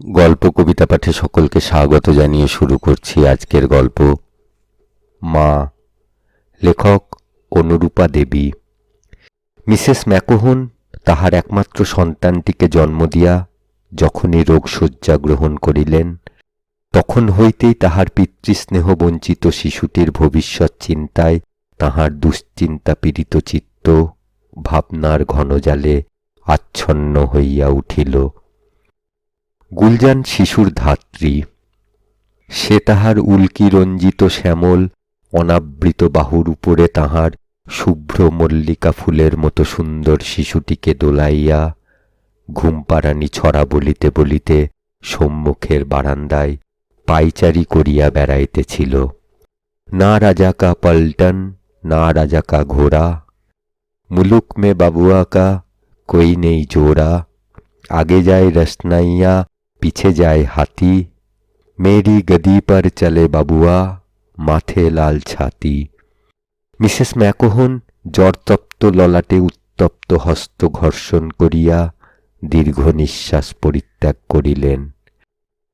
গল্প, কবিতা পাঠে সকলকে স্বাগত জানিয়ে শুরু করছি আজকের গল্প। মা, লেখক অনুরূপা দেবী। মিসেস ম্যাকোহন তাহার একমাত্র সন্তানটিকে জন্ম দিয়া যখনই রোগশয্যা গ্রহণ করিলেন, তখন হইতেই তাহার পিতৃস্নেহ বঞ্চিত শিশুটির ভবিষ্যৎ চিন্তায় তাহার দুশ্চিন্তা পীড়িত চিত্ত ভাবনার ঘনজালে আচ্ছন্ন হইয়া উঠিল। গুলজান শিশুর ধাত্রী, সে তাহার উল্কিরঞ্জিত শ্যামল, অনাবৃত বাহুর উপরে তাহার শুভ্র মল্লিকা ফুলের মতো সুন্দর শিশুটিকে দোলাইয়া ঘুমপাড়ানি ছড়া বলিতে বলিতে সম্মুখের বারান্দায় পাইচারি করিয়া বেড়াইতেছিল। না রাজাকা পল্টন, না রাজা কা ঘোড়া, মুলুক মে বাবুয়া কা, কই নেই জোড়া, আগে যায় রসনাইয়া पीछे जाए हाथी मेरी गदी पर चले বাবুয়া মাথে লাল ছাতি মিসেস ম্যাকোহন জ্বরতপ্ত ললাটে উত্তপ্ত হস্ত ঘর্ষণ করিয়া দীর্ঘ নিঃশ্বাস পরিত্যাগ করিলেন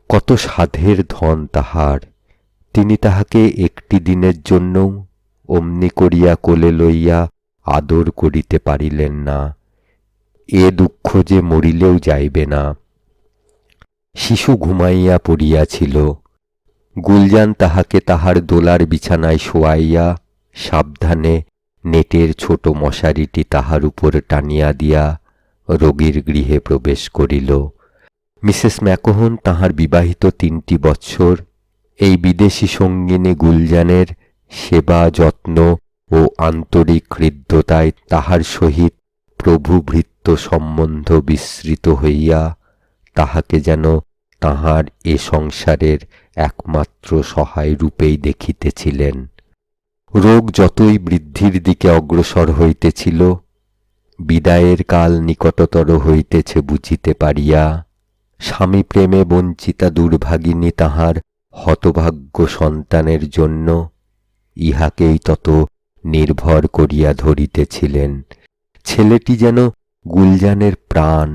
কত সাধের ধন তাহার তিনি তাহাকে একটি দিনের জন্যও অমনি করিয়া কোলে লইয়া আদর করিতে পারিলেন না এ দুঃখ যে মরিলেও যাইবে না শিশু ঘুমাইয়া পড়িয়াছিল। গুলজান তাহাকে তাহার দোলার বিছানায় শোয়াইয়া সাবধানে নেটের ছোট মশারিটি তাহার উপর টানিয়া দিয়া রোগীর গৃহে প্রবেশ করিল। মিসেস ম্যাকোহন তাহার বিবাহিত তিনটি বৎসর, এই বিদেশি সঙ্গিনী গুলজানের সেবা, যত্ন ও আন্তরিক হৃদ্যতায় তাহার সহিত প্রভু ভৃত্য সম্বন্ধ বিস্মৃত হইয়া তাহাকে যেন তাহার এ সংসারের একমাত্র সহায় রূপেই দেখিতেছিলেন। রোগ যতই বৃদ্ধির দিকে অগ্রসর হইতেছিল, বিদায়ের কাল নিকটতর হইতেছে বুঝিতে পারিয়া স্বামী প্রেমে বঞ্চিতা দুর্ভাগিনী তাহার হতভাগ্য সন্তানের জন্য ইহাকেই তত নির্ভর করিয়া ধরিতেছিলেন। ছেলেটি যেন গুলজানের প্রাণ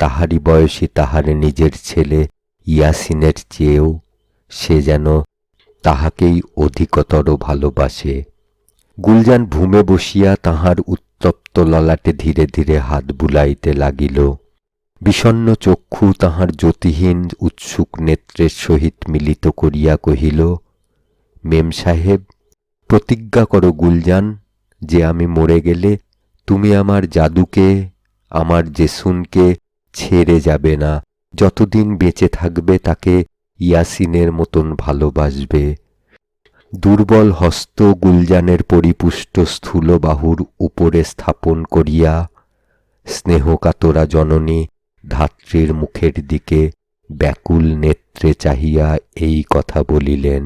তাহারই বয়সী তাহার নিজের ছেলে ইয়াসিনের চেয়েও সে যেন তাহাকেই অধিকতর ভালোবাসে। গুলজান ভূমে বসিয়া তাহার উত্তপ্ত ললাটে ধীরে ধীরে হাত বুলাইতে লাগিল। বিষণ্ন চক্ষু তাহার জ্যোতিহীন উৎসুক নেত্রের সহিত মিলিত করিয়া কহিল, মেম সাহেব, প্রতিজ্ঞা করো গুলজান যে আমি মরে গেলে তুমি আমার জাদুকে, আমার জেসুনকে ছেড়ে যাবে না। যতদিন বেঁচে থাকবে তাকে ইয়াসিনের মতন ভালোবাসবে। দুর্বল হস্ত গুলজানের পরিপুষ্ট স্থূল বাহুর উপরে স্থাপন করিয়া স্নেহকাতরা জননী ধাত্রীর মুখের দিকে ব্যাকুল নেত্রে চাহিয়া এই কথা বলিলেন,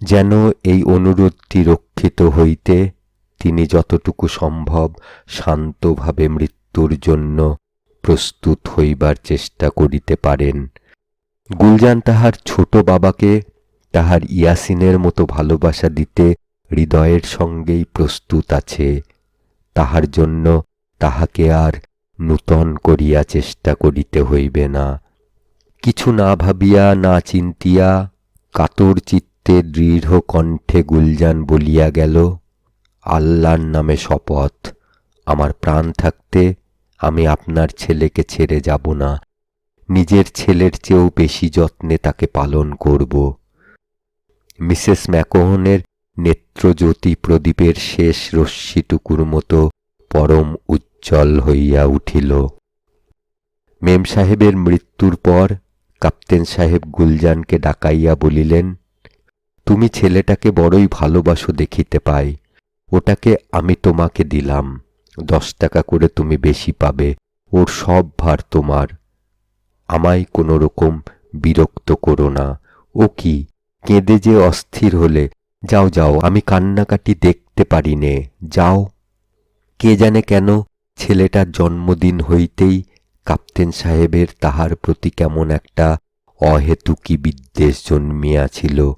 যেন এই অনুরোধটি রক্ষিত হইতে তিনি যতটুকু সম্ভব শান্তভাবে মৃত্যুর জন্য প্রস্তুত হইবার চেষ্টা করিতে পারেন। গুলজান তাহার ছোট বাবাকে তাহার ইয়াসিনের মতো ভালোবাসা দিতে হৃদয়ের সঙ্গেই প্রস্তুত আছে। তাহার জন্য তাহাকে আর নূতন করিয়া চেষ্টা করিতে হইবে না। কিছু না ভাবিয়া, না চিন্তিয়া কাতর চিত্তে দৃঢ় কণ্ঠে গুলজান বলিয়া গেল, আল্লাহর নামে শপথ। আমার প্রাণ থাকতে আমি আপনার ছেলেকে ছেড়ে যাব না। নিজের ছেলের চেয়েও বেশি যত্নে তাকে পালন করব। মিসেস ম্যাকোহনের নেত্রজ্যোতি প্রদীপের শেষ রশ্মিটুকুর মতো পরম উজ্জ্বল হইয়া উঠিল। মেম সাহেবের মৃত্যুর পর কাপ্তেন সাহেব গুলজানকে ডাকাইয়া বলিলেন, তুমি ছেলেটাকে বড়ই ভালোবাসো দেখিতে পাই। ওটাকে আমি তোমাকে দিলাম। দশ টাকা করে তুমি বেশি পাবে, ওর সব ভার তোমার। আমায় কোনো রকম বিরক্ত করো না। ও কি, কেঁদে যে অস্থির হলে। যাও যাও, আমি কান্নাকাটি দেখতে পারি নে। যাও। কে জানে কেন ছেলেটার জন্মদিন হইতেই কাপ্তেন সাহেবের তাহার প্রতি কেমন একটা অহেতুকি বিদ্বেষ জন্মিয়াছিল।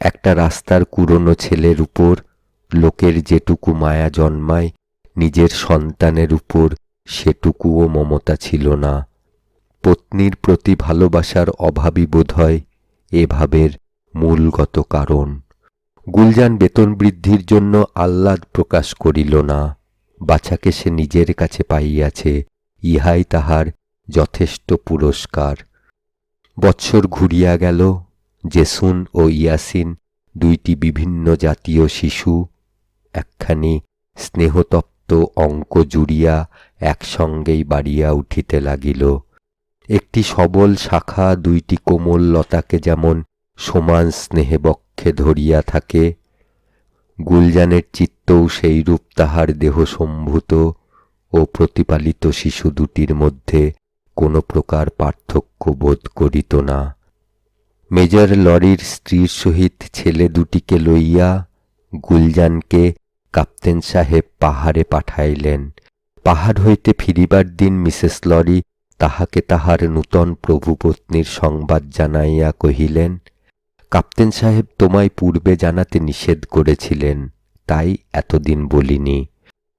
একটা রাস্তার কুরনো ছেলের উপর লোকের যেটুকু মায়া জন্মায় নিজের সন্তানের উপর সেটুকুও মমতা ছিল না। পত্নীর প্রতি ভালোবাসার অভাবই বোধহয় এ ভাবের মূলগত কারণ। গুলজান বেতন বৃদ্ধির জন্য আহ্লাদ প্রকাশ করিল না। বাছাকে সে নিজের কাছে পাইয়াছে, ইহাই তাহার যথেষ্ট পুরস্কার। বৎসর ঘুরিয়া গেল, জেসুন ও ইয়াসিন দুইটি বিভিন্ন জাতীয় শিশু, একখানি স্নেহতপ্ত অঙ্ক জুড়িয়া একসঙ্গেই বাড়িয়া উঠিতে লাগিল। একটি সবল শাখা, দুইটি কোমল লতাকে যেমন সমান স্নেহে বক্ষে ধরিয়া থাকে, গুলজানের চিত্তও সেইরূপ তাহার দেহ সম্ভূত ও প্রতিপালিত শিশু দুটির মধ্যে কোনো প্রকার পার্থক্য বোধ করিত না। মেজর লরির স্ত্রীর সহিত ছেলে দুটিকে লইয়া গুলজানকে কাপ্তেন সাহেব পাহাড়ে পাঠাইলেন। পাহাড় হইতে ফিরিবার দিন মিসেস লরি তাহাকে তাহার নূতন প্রভুপত্নীর সংবাদ জানাইয়া কহিলেন, কাপ্তেন সাহেব তোমায় পূর্বে জানাতে নিষেধ করেছিলেন, তাই এতদিন বলিনি।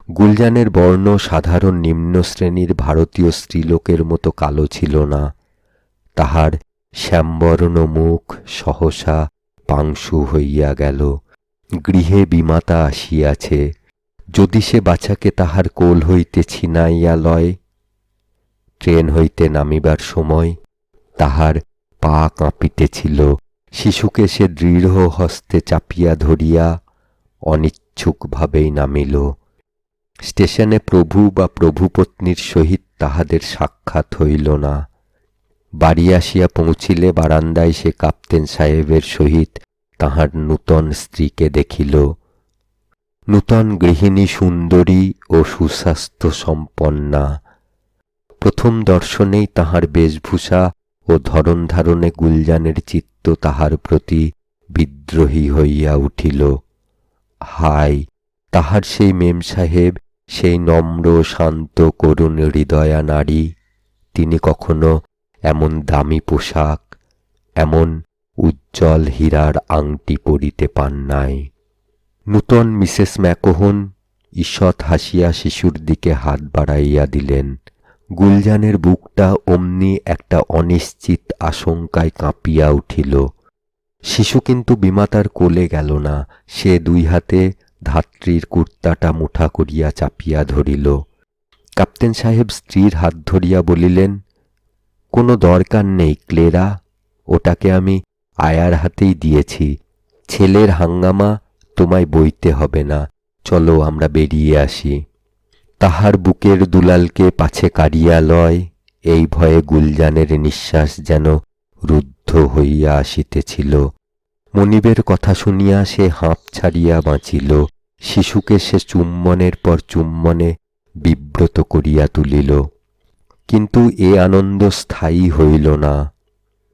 গুলজানের বর্ণ সাধারণ নিম্ন শ্রেণির ভারতীয় স্ত্রীলোকের মতো কালো ছিল না। তাহার শ্যামবর্ণ মুখ সহসা পাংশু হইয়া গেল। গৃহে বিমাতা আসিয়াছে, যদি সে বাছাকে তাহার কোল হইতে ছিনাইয়া লয়, ট্রেন হইতে নামিবার সময় তাহার পা কাঁপিতেছিল। শিশুকে সে দৃঢ় হস্তে চাপিয়া ধরিয়া অনিচ্ছুকভাবেই নামিল। স্টেশনে প্রভু বা প্রভুপত্নীর সহিত তাহাদের সাক্ষাৎ হইল না। বাড়ি আসিয়া পৌঁছিলে বারান্দায় সে কাপ্তেন সাহেবের সহিত তাহার নূতন স্ত্রীকে দেখিল। নূতন গৃহিণী সুন্দরী ও সুস্বাস্থ্য সম্পন্না। প্রথম দর্শনেই তাহার বেশভূষা ও ধরন ধারণে গুলজানের চিত্ত তাহার প্রতি বিদ্রোহী হইয়া উঠিল। হায় তাহার সেই মেম সাহেব, সেই নম্র শান্ত করুণ হৃদয়া নারী। তিনি কখনো এমন দামি পোশাক, এমন উজ্জ্বল হীরার আংটি পরিতে পান নাই। নূতন মিসেস ম্যাকোহন ঈষৎ হাসিয়া শিশুর দিকে হাত বাড়াইয়া দিলেন। গুলজানের বুকটা অমনি একটা অনিশ্চিত আশঙ্কায় কাঁপিয়া উঠিল। শিশু কিন্তু বিমাতার কোলে গেল না, সে দুই হাতে ধাত্রীর কুর্তাটা মুঠা করিয়া চাপিয়া ধরিল। কাপ্তেন সাহেব স্ত্রীর হাত ধরিয়া বলিলেন, কোনো দরকার নেই ক্লেরা, ওটাকে আমি আয়ার হাতেই দিয়েছি। ছেলের হাঙ্গামা তোমায় বইতে হবে না। চলো আমরা বেরিয়ে আসি। তাহার বুকের দুলালকে পাছে কাড়িয়া লয়। এই ভয়ে গুলজানের নিঃশ্বাস যেন রুদ্ধ হইয়া আসিতেছিল। মনিবের কথা শুনিয়া সে হাঁপ ছাড়িয়া বাঁচিল। শিশুকে সে চুম্বনের পর চুম্বনে বিব্রত করিয়া তুলিল। কিন্তু এ আনন্দ স্থায়ী হইল না।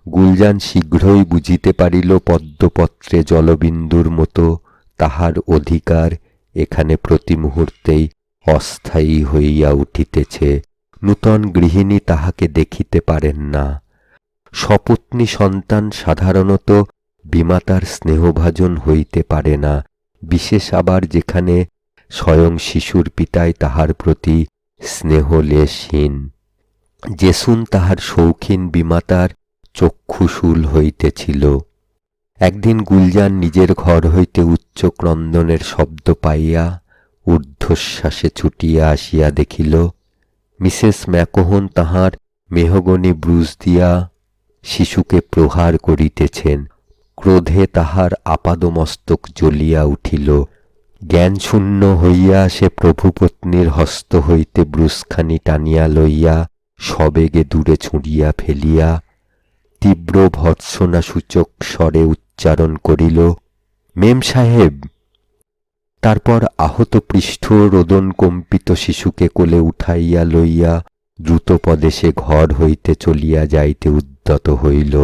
গুলজান শীঘ্রই বুঝিতে পারিল পদ্মপত্রে জলবিন্দুর মতো তাহার অধিকার এখানে প্রতি মুহূর্তেই অস্থায়ী হইয়া উঠিতেছে, নূতন গৃহিণী তাহাকে দেখিতে পারেন না। সপত্নী সন্তান সাধারণত বিমাতার স্নেহভাজন হইতে পারে না, বিশেষ আবার যেখানে স্বয়ং শিশুর পিতায় তাহার প্রতি স্নেহলেশহীন। জেসুন তাহার শৌখিন বিমাতার চক্ষুশূল হইতেছিল। একদিন গুলজান নিজের ঘর হইতে উচ্চ ক্রন্দনের শব্দ পাইয়া ঊর্ধ্বশ্বাসে ছুটিয়া আসিয়া দেখিল, মিসেস ম্যাকোহন তাহার মেহগনি ব্রুজ দিয়া শিশুকে প্রহার করিতেছেন। ক্রোধে তাহার আপাদমস্তক জ্বলিয়া উঠিল। জ্ঞানশূন্য হইয়া সে প্রভুপত্নীর হস্ত হইতে ব্রুসখানি টানিয়া লইয়া সবেগে দূরে ছুঁড়িয়া ফেলিয়া তীব্র ভৎসনা সূচক স্বরে উচ্চারণ করিল, মেম সাহেব! তারপর আহত পৃষ্ঠ রোদন কম্পিত শিশুকে কোলে উঠাইয়া লইয়া দ্রুত পদে ঘর হইতে চলিয়া যাইতে উদ্যত হইল।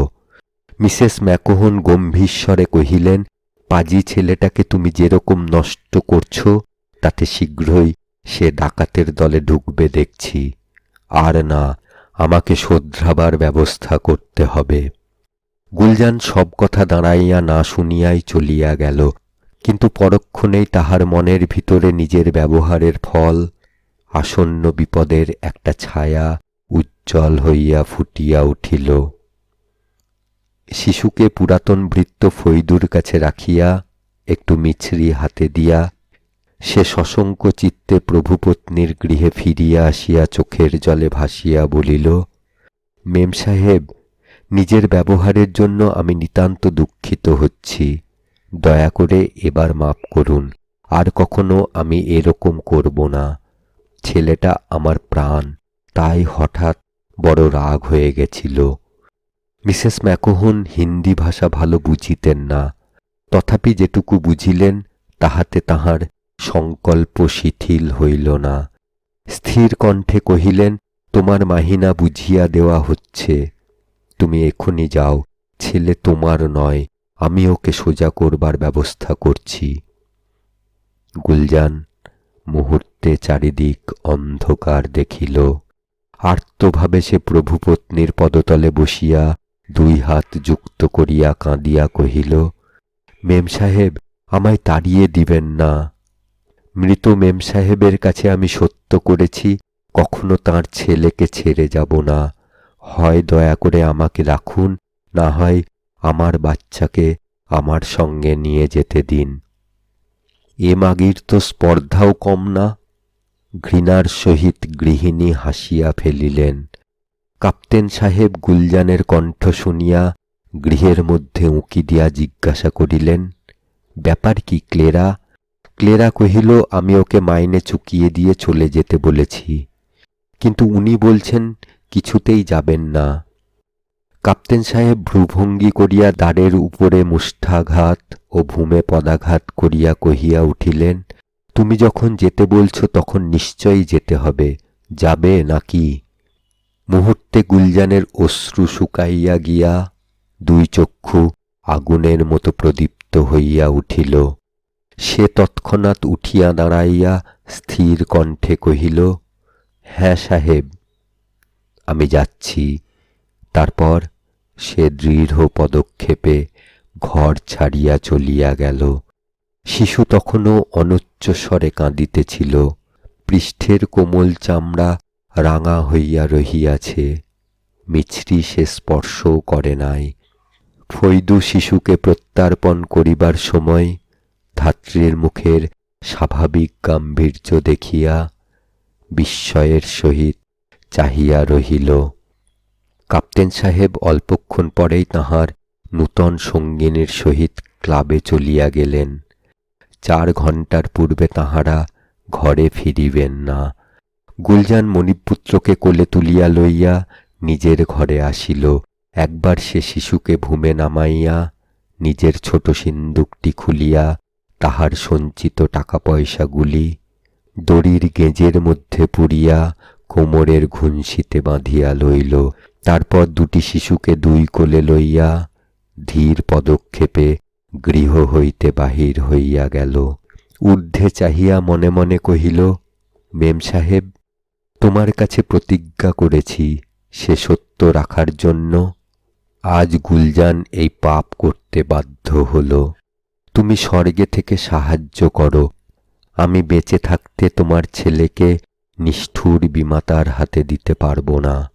মিসেস ম্যাকোহন গম্ভীরস্বরে কহিলেন, পাজি ছেলেটাকে তুমি যেরকম নষ্ট করছ, তাতে শীঘ্রই সে ডাকাতের দলে ঢুকবে দেখছি। আর না আমাকে শোধরাবার ব্যবস্থা করতে হবে। গুলজান সব কথা দাঁড়াইয়া না শুনিয়াই চলিয়া গেল, কিন্তু পরক্ষণেই তাহার মনের ভিতরে নিজের ব্যবহারের ফল, আসন্ন বিপদের একটা ছায়া উজ্জ্বল হইয়া ফুটিয়া উঠিল। শিশুকে পুরাতন বৃত্ত ফৈদুর কাছে রাখিয়া একটু মিছরি হাতে দিয়া সে সশঙ্ক চিত্তে প্রভুপত্নীর গৃহে ফিরিয়া আসিয়া চোখের জলে ভাসিয়া বলিল, মেম সাহেব, নিজের ব্যবহারের জন্য আমি নিতান্ত দুঃখিত হচ্ছি। দয়া করে এবার মাপ করুন, আর কখনো আমি এরকম করব না। ছেলেটা আমার প্রাণ, তাই হঠাৎ বড় রাগ হয়ে গেছিল। মিসেস ম্যাকোহন হিন্দি ভাষা ভালো বুঝিতেন না। তথাপি যেটুকু বুঝিলেন, তাহাতে তাহার সংকল্প শিথিল হইল না। স্থির কণ্ঠে কহিলেন, তোমার মাহিনা বুঝিয়া দেওয়া হচ্ছে। তুমি এক্ষুনি যাও, ছেলে তোমার নয়, আমি ওকে সোজা করবার ব্যবস্থা করছি। গুলজান মুহূর্তে চারিদিক অন্ধকার দেখিল। আর্তভাবে সে প্রভুপত্নীর পদতলে বসিয়া দুই হাত যুক্ত করিয়া কাঁদিয়া কহিল, মেম সাহেব, আমায় তাড়িয়ে দিবেন না। মৃত মেম সাহেবের কাছে আমি সত্য করেছি, কখনো তার ছেলেকে ছেড়ে যাব না। হয় দয়া করে আমাকে রাখুন, না হয় আমার বাচ্চাকে আমার সঙ্গে নিয়ে যেতে দিন। এ মাগির তো স্পর্ধাও কম না। ঘৃণার সহিত গৃহিণী হাসিয়া ফেলিলেন। কাপ্তেন সাহেব গুলজানের কণ্ঠ শুনিয়া গৃহের মধ্যে উঁকি দিয়া জিজ্ঞাসা করিলেন, ব্যাপার কি ক্লেরা? ক্লেরা কহিল, আমি ওকে মাইনে চুকিয়ে দিয়ে চলে যেতে বলেছি। কিন্তু উনি বলছেন, কিছুতেই যাবেন না। কাপ্তেন সাহেব ভ্রুভঙ্গি করিয়া দ্বারের উপরে মুষ্ঠাঘাত ও ভূমে পদাঘাত করিয়া কহিয়া উঠিলেন, তুমি যখন যেতে বলছো তখন নিশ্চয়ই যেতে হবে। যাবে নাকি? মুহূর্তে গুলজানের অশ্রু শুকাইয়া গিয়া দুই চক্ষু আগুনের মতো প্রদীপ্ত হইয়া উঠিল। সে তৎক্ষণাৎ উঠিয়া দাঁড়াইয়া স্থির কণ্ঠে কহিল হ্যাঁ সাহেব, আমি যাচ্ছি। তারপর সে দৃঢ় পদক্ষেপে ঘর ছাড়িয়া চলিয়া গেল। শিশু তখনও অনুচ্চস্বরে কাঁদিতেছিল। পৃষ্ঠের কোমল চামড়া রাঙা হইয়া রহিয়াছে। মিছরি সে স্পর্শও করে নাই। ফৈদু শিশুকে প্রত্যার্পণ করিবার সময় ধাত্রীর মুখের স্বাভাবিক গাম্ভীর্য দেখিয়া বিস্ময়ের সহিত চাহিয়া রহিল। কাপ্তেন সাহেব অল্পক্ষণ পরেই তাহার নূতন সঙ্গিনীর সহিত ক্লাবে চলিয়া গেলেন। চার ঘণ্টার পূর্বে তাহারা ঘরে ফিরিবেন না। গুলজান মণিপুত্রকে কোলে তুলিয়া লইয়া নিজের ঘরে আসিল। একবার সে শিশুকে ভূমে নামাইয়া নিজের ছোট সিন্দুকটি খুলিয়া তাহার সঞ্চিত টাকা পয়সাগুলি দড়ির গেঁজের মধ্যে পুরিয়া কোমরের ঘুঞ্চিতে বাঁধিয়া লইল। তারপর দুটি শিশুকে দুই কোলে লইয়া ধীর পদক্ষেপে গৃহ হইতে বাহির হইয়া গেল। ঊর্ধ্বে চাহিয়া মনে মনে কহিল, মেম সাহেব, তোমার কাছে প্রতিজ্ঞা করেছি সে সত্য রাখার জন্য। আজ গুলজান এই পাপ করতে বাধ্য হল। তুমি স্বর্গে থেকে সাহায্য করো। আমি বেঁচে থাকতে তোমার ছেলেকে নিষ্ঠুর বিমাতার হাতে দিতে পারব না।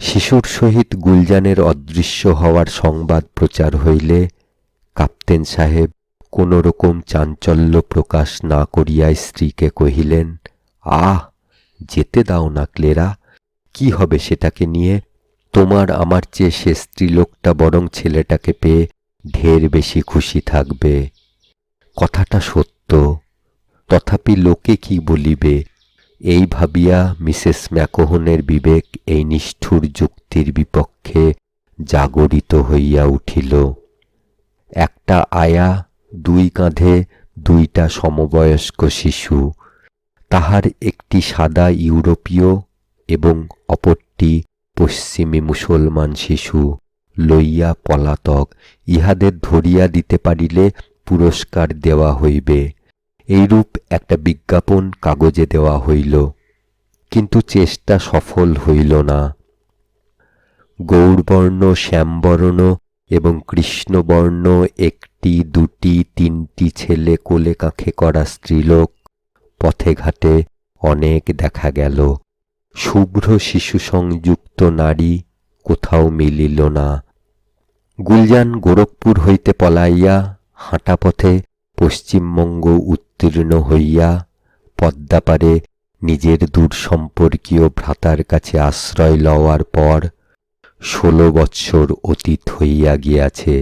শিশুর সহিত গুলজানের অদৃশ্য হওয়ার সংবাদ প্রচার হইলে কাপ্তেন সাহেব কোনো রকম চাঞ্চল্য প্রকাশ না করিয়া স্ত্রীকে কহিলেন, আহ, যেতে দাও না ক্লেরা, কি হবে সেটাকে নিয়ে? তোমার আমার চেয়ে সে স্ত্রীলোকটা বরং ছেলেটাকে পেয়ে ঢের বেশি খুশি থাকবে। কথাটা সত্য, তথাপি লোকে কি বলিবে? এই ভাবিয়া মিসেস ম্যাকোহনের বিবেক এই নিষ্ঠুর যুক্তির বিপক্ষে জাগরিত হইয়া উঠিল। একটা আয়া, দুই কাঁধে দুইটা সমবয়স্ক শিশু, তাহার একটি সাদা ইউরোপীয় এবং অপরটি পশ্চিমী মুসলমান শিশু। লইয়া পলাতক, ইহাদের ধরিয়া দিতে পারিলে পুরস্কার দেওয়া হইবে। এইরূপ একটা বিজ্ঞাপন কাগজে দেওয়া হইল, কিন্তু চেষ্টা সফল হইল না। গৌরবর্ণ, শ্যামবর্ণ এবং কৃষ্ণবর্ণ একটি, দুটি, তিনটি ছেলে কোলে কাঁখে করা স্ত্রীলোক পথে ঘাটে অনেক দেখা গেল। শুভ্র শিশু সংযুক্ত নারী কোথাও মিলিল না। গুলজান গোরখপুর হইতে পলাইয়া হাঁটা পথে পশ্চিমবঙ্গ উত্তীর্ণ হইয়া পদ্মাপারে নিজের দূর সম্পর্কীয় ভ্রাতার কাছে আশ্রয় লওয়ার পর ষোলো বৎসর অতীত হইয়া গিয়াছে।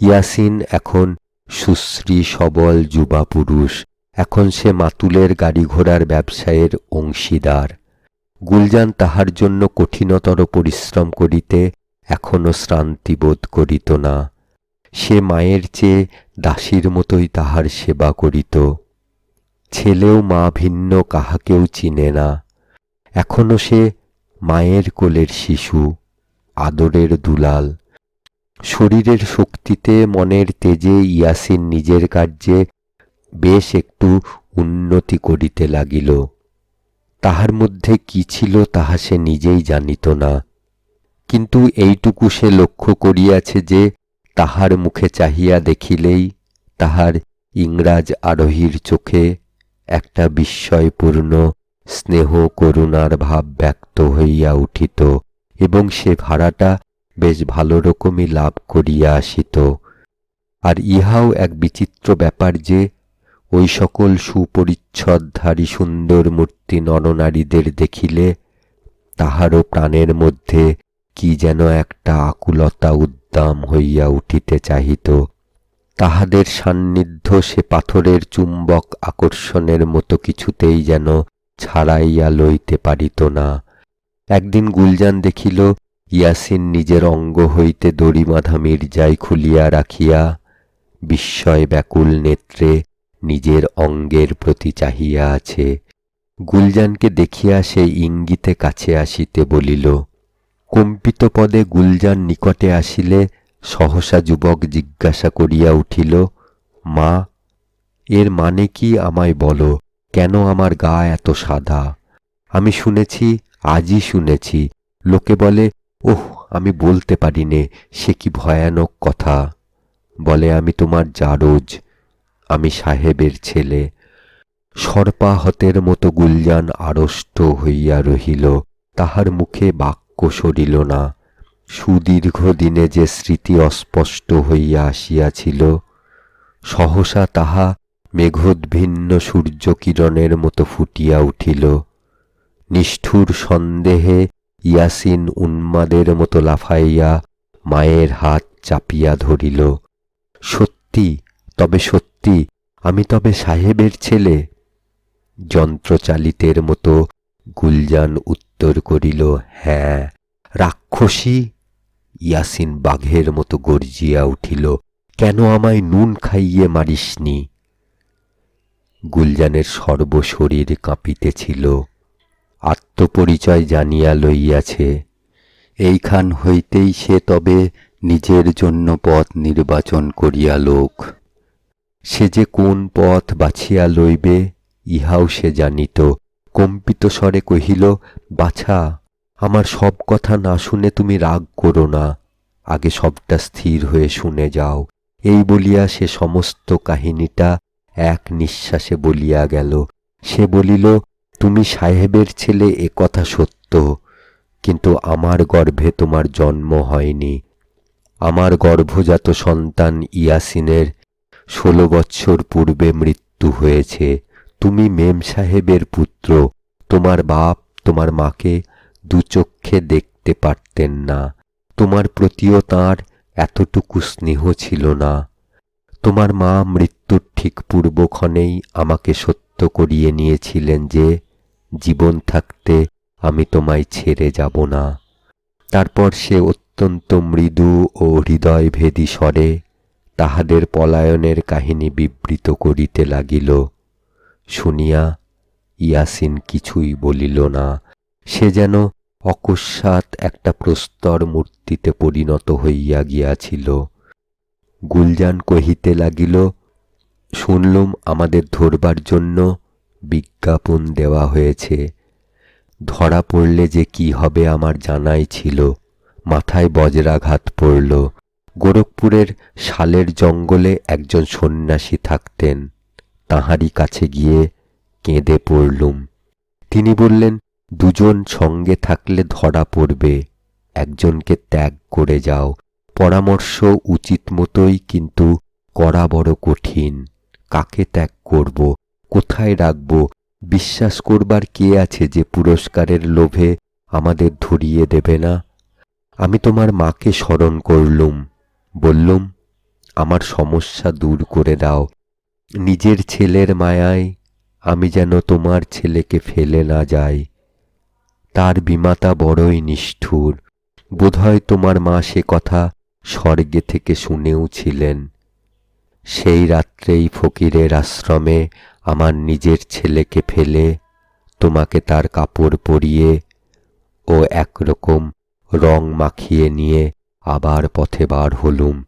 ইয়াসিন এখন সুশ্রী, সবল, যুবা পুরুষ। এখন সে মাতুলের গাড়ি ঘোড়ার ব্যবসায়ের অংশীদার। গুলজান তাহার জন্য কঠিনতর পরিশ্রম করিতে এখনও শ্রান্তি বোধ করিত না। সে মায়ের চেয়ে দাসীর মতোই তাহার সেবা করিত। ছেলেও মা ভিন্ন, কাহাকেও চিনে না। এখনও সে মায়ের কোলের শিশু, আদরের দুলাল। শরীরের শক্তিতে মনের তেজে ইয়াসিন নিজের কার্যে বেশ একটু উন্নতি করিতে লাগিল। তাহার মধ্যে কি ছিল তাহা সে নিজেই জানিত না। কিন্তু এইটুকু সে লক্ষ্য করিয়াছে যে, তাহার মুখে চাহিয়া দেখিলেই তাহার ইংরাজ আরোহীর চোখে একটা বিস্ময়পূর্ণ স্নেহ করুণার ভাব ব্যক্ত হইয়া উঠিত এবং সে ভাড়াটা বেশ ভালো রকমই লাভ করিয়া আসিত। আর ইহাও এক বিচিত্র ব্যাপার যে ওই সকল সুপরিচ্ছদধারী সুন্দর মূর্তি নরনারীদের দেখিলে তাহারও প্রাণের মধ্যে কি যেন একটা আকুলতা উদ্দাম হইয়া উঠিতে চাহিত। তাহাদের সান্নিধ্য সে পাথরের চুম্বক আকর্ষণের মতো কিছুতেই যেন ছাড়াইয়া লইতে পারিত না। একদিন গুলজান দেখিল, ইয়াসিন নিজের অঙ্গ হইতে দড়ি বাঁধা মির্জাই খুলিয়া রাখিয়া বিস্ময় ব্যাকুল নেত্রে নিজের অঙ্গের প্রতি চাহিয়া আছে। গুলজানকে দেখিয়া সে ইঙ্গিতে কাছে আসিতে বলিল, কম্পিত পদে গুলজান নিকটে আসিলে সহসা যুবক জিজ্ঞাসা করিয়া উঠিল, মা, এর মানে কি আমায় বলো, কেন আমার গা এত সাদা? আমি শুনেছি, আজই শুনেছি। লোকে বলে, ওহ, আমি বলতে পারি নে, সে কি ভয়ানক কথা। বলে, আমি তোমার জারজ আমি সাহেবের ছেলে। সর্পাহতের মতো গুলজান আড়ষ্ট হইয়া রহিল, তাহার মুখে বাক্য সরিল না। সুদীর্ঘ দিনে যে স্মৃতি অস্পষ্ট হইয়া আসিয়াছিল, সহসা তাহা মেঘোদ্ভিন্ন সূর্যকিরণের মতো ফুটিয়া উঠিল। নিষ্ঠুর সন্দেহে ইয়াসিন উন্মাদের মতো লাফাইয়া মায়ের হাত চাপিয়া ধরিল। সত্যি তবে সত্যি, আমি তবে সাহেবের ছেলে। যন্ত্রচালিতের মতো গুলজান উত্তর করিল হ্যাঁ। রাক্ষসী ইয়াসিন বাঘের মতো গর্জিয়া উঠিল, কেন আমায় নুন খাইয়ে মারিসনি? গুলজানের সর্বশরীর কাঁপিতেছিল, আত্মপরিচয় জানিয়া লইয়াছে, এইখান হইতেই সে তবে নিজের জন্য পথ নির্বাচন করিয়া লোক। সে যে কোন পথ বাছিয়া লইবে, ইহাও সে জানিত। কম্পিত স্বরে কহিল, বাছা, আমার সব কথা না শুনে তুমি রাগ করো না। আগে সবটা স্থির হয়ে শুনে যাও। এই বলিয়া সে সমস্ত কাহিনীটা এক নিঃশ্বাসে বলিয়া গেল। সে বলিল, তুমি সাহেবের ছেলে, এ কথা সত্য। কিন্তু আমার গর্ভে তোমার জন্ম হয়নি। আমার গর্ভজাত সন্তান ইয়াসিনের ষোলো বৎসর পূর্বে মৃত্যু হয়েছে। তুমি মেম সাহেবের পুত্র। তোমার বাপ, তোমার মাকে দুচক্ষে দেখতে পারতেন না। তোমার প্রতিও তাঁর এতটুকু স্নেহ ছিল না। তোমার মা মৃত্যুর ঠিক পূর্বক্ষণেই আমাকে সত্য করিয়ে নিয়েছিলেন যে, জীবন থাকতে আমি তোমায় ছেড়ে যাব না। তারপর সে অত্যন্ত মৃদু ও হৃদয়ভেদী স্বরে তাহাদের পলায়নের কাহিনী বিবৃত করিতে লাগিল। শুনিয়া ইয়াসিন কিছুই বলিল না। সে যেন অকস্মাৎ একটা প্রস্তর মূর্তিতে পরিণত হইয়া গিয়াছিল। গুলজান কহিতে লাগিল, শুনলুম, আমাদের ধরবার জন্য বিজ্ঞাপন দেওয়া হয়েছে। ধরা পড়লে যে কি হবে আমার জানাই ছিল। মাথায় বজ্রাঘাত পড়ল। গোরখপুরের শালের জঙ্গলে একজন সন্ন্যাসী থাকতেন। তাহারই কাছে গিয়ে কেঁদে পড়লুম। তিনি বললেন, দুজন সঙ্গে থাকলে ধরা পড়বে। একজনকে ত্যাগ করে যাও। পরামর্শ উচিত মতোই কিন্তু করা বড় কঠিন। কাকে ত্যাগ করব? কোথায় রাখব? বিশ্বাস করবার কে আছে যে পুরস্কারের লোভে আমাদের ধরিয়ে দেবে না? আমি তোমার মাকে স্মরণ করলুম। বললুম, আমার সমস্যা দূর করে দাও। নিজের ছেলের মায়ায় আমি যেন তোমার ছেলেকে ফেলে না যাই। তার বিমাতা বড়ই নিষ্ঠুর। বোধহয় তোমার মা সে কথা স্বর্গে থেকে শুনেও ছিলেন। সেই রাত্রেই ফকিরের আশ্রমে আমার নিজের ছেলেকে ফেলে তোমাকে তার কাপড় পরিয়ে ও একরকম রং মাখিয়ে নিয়ে আবার পথে বার হলুম।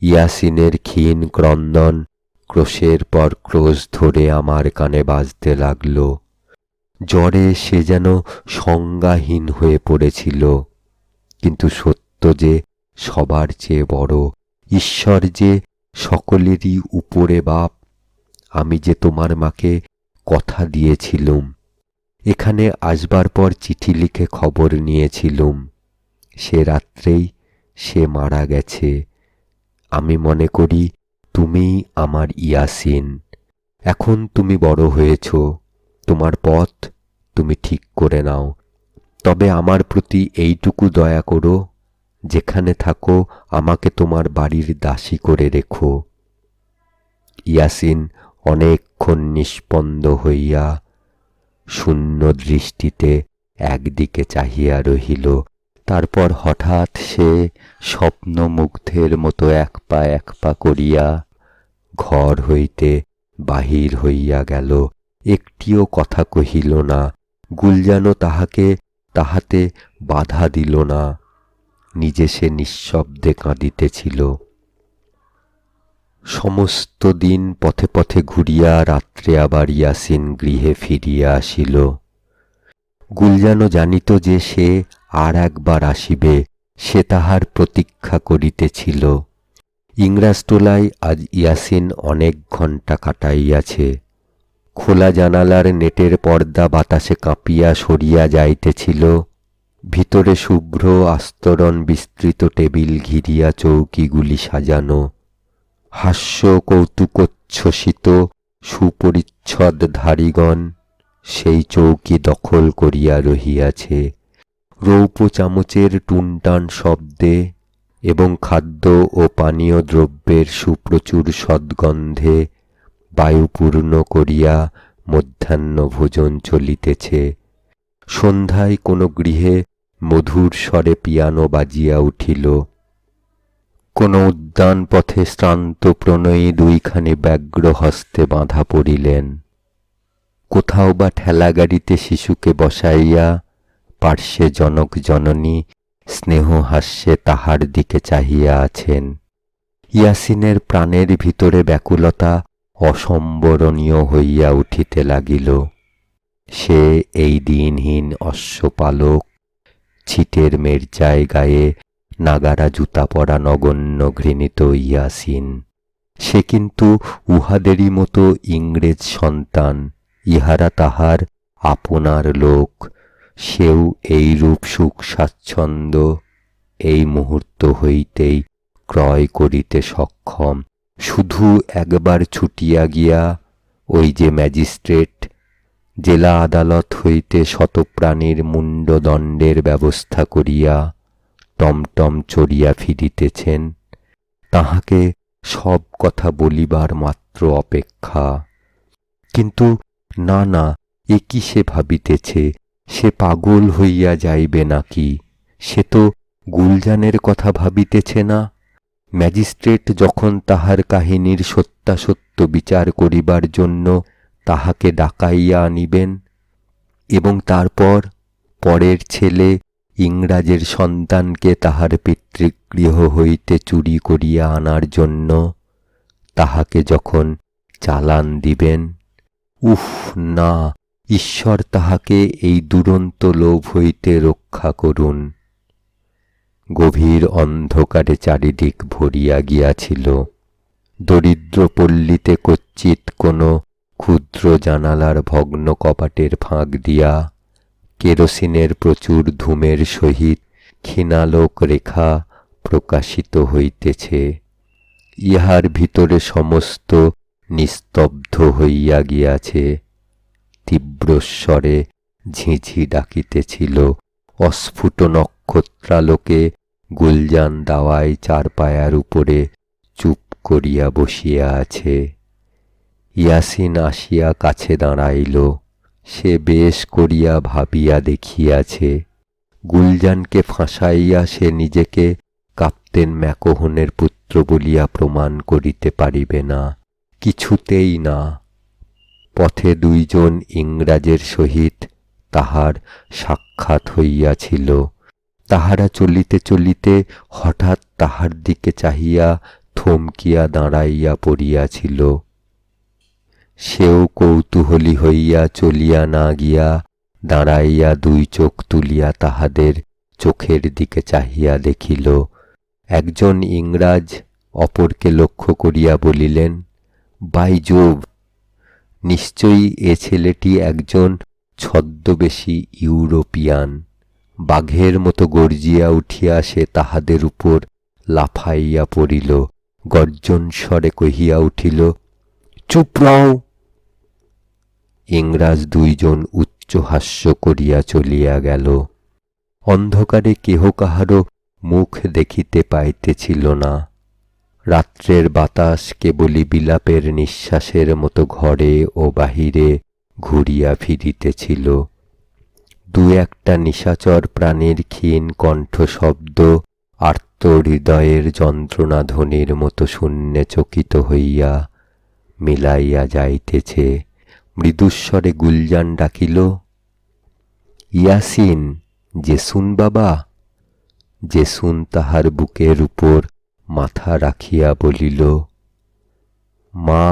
ইয়াসিনের ক্ষীণ ক্রন্দন ক্রোশের পর ক্রোশ ধরে আমার কানে বাজতে লাগল। জ্বরে সে যেন সংজ্ঞাহীন হয়ে পড়েছিল। কিন্তু সত্য যে সবার চেয়ে বড়, ঈশ্বর যে সকলেরই উপরে বাপ, আমি যে তোমার মাকে কথা দিয়েছিলুম। এখানে আসবার পর চিঠি লিখে খবর নিয়েছিলুম। সে রাত্রেই সে মারা গেছে। আমি মনে করি তুমি আমার ইয়াসিন। এখন তুমি বড় হয়েছ। তোমার পথ তুমি ঠিক করে নাও। তবে আমার প্রতি এইটুকু দয়া করো। যেখানে থাকো, আমাকে তোমার বাড়ির দাসী করে রেখো। ইয়াসিন অনেকক্ষণ নিষ্পন্দ হইয়া শূন্য দৃষ্টিতে একদিকে চাহিয়া রহিল। তারপর হঠাৎ সে স্বপ্নমুগ্ধের মতো এক পা এক পা করিয়া ঘর হইতে বাহির হইয়া গেল। একটিও কথা কহিল না। গুলজানো তাহাকে তাহাতে বাধা দিল না। নিজে সে নিঃশব্দে কাঁদিতেছিল। সমস্ত দিন পথে পথে ঘুরিয়া রাত্রে আবার ইয়াসিন গৃহে ফিরিয়া আসিল। গুলজানো জানিত যে সে আর একবার আসিবে, সে তাহার প্রতীক্ষা করিতেছিল। ইংরাজটোলায় আজ ইয়াসিন অনেক ঘণ্টা কাটাইয়াছে। খোলা জানালার নেটের পর্দা বাতাসে কাঁপিয়া সরিয়া যাইতেছিল। ভিতরে শুভ্র আস্তরণ বিস্তৃত টেবিল ঘিরিয়া চৌকিগুলি সাজানো। হাস্য কৌতুকোচ্ছ্বসিত সুপরিচ্ছদ ধারিগণ সেই চৌকি দখল করিয়া রহিয়াছে। রৌপ চামচের টুনটান শব্দে এবং খাদ্য ও পানীয় দ্রব্যের সুপ্রচুর সদ্গন্ধে বায়ুপূর্ণ করিয়া মধ্যাহ্ন ভোজন চলিতেছে। সন্ধ্যায় কোনো গৃহে মধুর স্বরে পিয়ানো বাজিয়া উঠিল। কোনো উদ্যান পথে শ্রান্ত প্রণয়ী দুইখানি ব্যগ্র হস্তে বাঁধা পড়িলেন। কোথাও বা ঠেলাগাড়িতে শিশুকে বসাইয়া পার্শ্বে জনক জননী, স্নেহ হাস্যে তাহার দিকে চাহিয়া আছেন। ইয়াসিনের প্রাণের ভিতরে ব্যাকুলতা অসম্বরণীয় হইয়া উঠিতে লাগিল। সে এই দিনহীন অশ্বপালক, ছিটের মেরজায় গায়ে নাগারা জুতা পরা নগণ্য ঘৃণিত ইয়াসিন। সে কিন্তু উহাদেরই মতো ইংরেজ সন্তান, ইহারা তাহার আপনার লোক। সেও এই রূপ সুখ স্বাচ্ছন্দ্য এই মুহূর্ত হইতেই ক্রয় করিতে সক্ষম। শুধু একবার ছুটিয়া গিয়া ওই যে ম্যাজিস্ট্রেট, জেলা আদালত হইতে শতপ্রাণীর মুণ্ডদণ্ডের ব্যবস্থা করিয়া টমটম চড়িয়া ফিরিতেছেন, তাহাকে সব কথা বলিবার মাত্র অপেক্ষা। কিন্তু না না, এ কি সে ভাবিতেছে? সে পাগল হইয়া যাইবে নাকি? সে তো গুলজানের কথা ভাবিতেছে না। ম্যাজিস্ট্রেট যখন তাহার কাহিনীর সত্যাসত্য বিচার করিবার জন্য তাহাকে ডাকাইয়া আনিবেন এবং তারপর পরের ছেলে ইংরাজের সন্তানকে তাহার পিতৃগৃহ হইতে চুরি করিয়া আনার জন্য তাহাকে যখন চালান দিবেন, উফ না ঈশ্বর তাহাকে এই দুরন্ত লোভ হইতে রক্ষা করুন। গভীর অন্ধকারে চারিদিক ভরিয়া গিয়াছিল। দরিদ্র পল্লীতে কচ্চিৎ কোনো ক্ষুদ্র জানালার ভগ্ন কপাটের ফাঁক দিয়া কেরোসিনের প্রচুর ধূমের সহিত ক্ষীণালোক রেখা প্রকাশিত হইতেছে। ইহার ভিতরে সমস্ত নিস্তব্ধ হইয়া গিয়াছে। তীব্রস্বরে ঝিঝি ডাকিতেছিল। অস্ফুট নক্ষত্রালোকে গুলজান দাওয়ায় চারপায়ার উপরে চুপ করিয়া বসিয়া আছে। ইয়াসিন আসিয়া কাছে দাঁড়াইল। সে বেশ করিয়া ভাবিয়া দেখিয়াছে। গুলজানকে ফাঁসাইয়া সে নিজেকে কাপ্তেন ম্যাকোহনের পুত্র বলিয়া প্রমাণ করিতে পারিবে না। কিছুতেই না। পথে দুইজন ইংরাজের সহিত তাহার সাক্ষাৎ হইয়াছিল। তাহারা চলিতে চলিতে হঠাৎ তাহার দিকে চাহিয়া থমকিয়া দাঁড়াইয়া পড়িয়াছিল। সেও কৌতূহলী হইয়া চলিয়া না গিয়া দাঁড়াইয়া দুই চোখ তুলিয়া তাহাদের চোখের দিকে চাহিয়া দেখিল। একজন ইংরাজ অপরকে লক্ষ্য করিয়া বলিলেন বাইজোব নিশ্চয়ই এ ছেলেটি একজন ছদ্মবেশী ইউরোপিয়ান। বাঘের মতো গর্জিয়া উঠিয়া সে তাহাদের উপর লাফাইয়া পড়িল, গর্জন স্বরে কহিয়া উঠিল, চুপ রও। ইংরাজ দুইজন উচ্চ হাস্য করিয়া চলিয়া গেল। অন্ধকারে কেহ কাহারও মুখ দেখিতে পাইতেছিল না। রাত্রের বাতাস কেবলই বিলাপের নিঃশ্বাসের মতো ঘরে ও বাহিরে ঘুরিয়া ফিরিতেছিল। দু একটা নিশাচর প্রাণীর ক্ষীণ কণ্ঠশব্দ আর্ত হৃদয়ের যন্ত্রণাধ্বনির মতো শূন্যে চকিত হইয়া মিলাইয়া যাইতেছে। মৃদুস্বরে গুলজান ডাকিল, ইয়াসিন, জেসুন বাবা? জেসুন তাহার বুকের উপর মাথা রাখিয়া বলিল মা